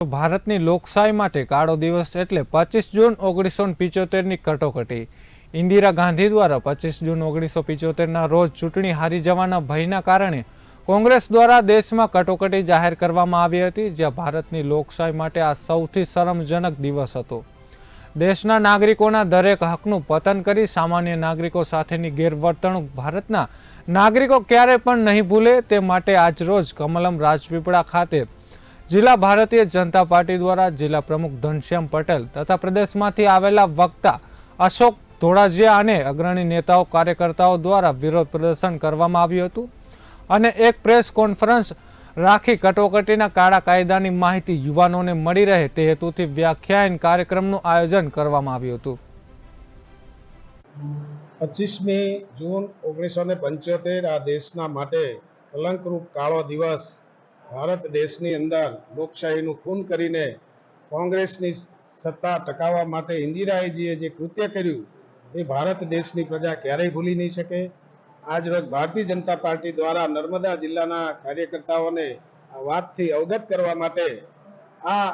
ભારતની લોકશાહી માટે કાળો દિવસ એટલે પચીસ જૂન ઓગણીસો પિચોતેરની કટોકટી. ઇન્દિરા ગાંધી દ્વારા પચીસ જૂન ઓગણીસો પિચોતેરના રોજ ચૂંટણી હારી જવાના ભયના કારણે કોંગ્રેસ દ્વારા દેશમાં કટોકટી જાહેર કરવામાં આવી હતી, જ્યાં ભારતની લોકશાહી માટે આ સૌથી શરમજનક દિવસ હતો. દેશના નાગરિકોના દરેક હકનું પતન કરી સામાન્ય નાગરિકો સાથેની ગેરવર્તણૂક ભારતના નાગરિકો ક્યારે પણ નહીં ભૂલે તે માટે આજરોજ કમલમ રાજપીપળા ખાતે જિલ્લા ભારતીય જનતા પાર્ટી દ્વારા જિલ્લા પ્રમુખ ધનશ્યામ પટેલ તથા પ્રદેશમાંથી આવેલા વક્તા અશોક ધોળાજીયા અને અગ્રણી નેતાઓ કાર્યકર્તાઓ દ્વારા વિરોધ પ્રદર્શન કરવામાં આવ્યું હતું અને એક પ્રેસ કોન્ફરન્સ રાખી કટોકટીના કાળા કાયદાની માહિતી યુવાનોને મળી રહે તે હેતુથી વ્યાખ્યાયન કાર્યક્રમનું આયોજન કરવામાં આવ્યું હતું. પચીસમી જૂન ઓગણીસો પંચોતેર આ દેશના માટે કલંકરૂપ કાળો દિવસ ભારત દેશની અંદર લોકશાહીનું ખૂન કરીને કોંગ્રેસની સત્તા ટકાવવા માટે ઇન્દિરાજીએ જે કૃત્ય કર્યું, એ ભારત દેશની પ્રજા ક્યારેય ભૂલી નહીં શકે. આજરોજ ભારતીય જનતા પાર્ટી દ્વારા નર્મદા જિલ્લાના કાર્યકર્તાઓને આ વાતથી અવગત કરવા માટે આ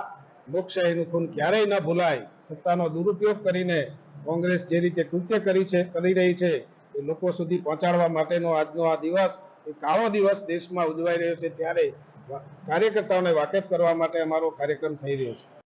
લોકશાહીનું ખૂન ક્યારેય ન ભૂલાય, સત્તાનો દુરુપયોગ કરીને કોંગ્રેસ જે રીતે કૃત્ય કરી છે, કરી રહી છે, એ લોકો સુધી પહોંચાડવા માટેનો આજનો આ દિવસ, એ કાળો દિવસ દેશમાં ઉજવાઈ રહ્યો છે, ત્યારે કાર્યકર્તાઓને વાકેફ કરવા માટે અમારો કાર્યક્રમ થઈ રહ્યો છે.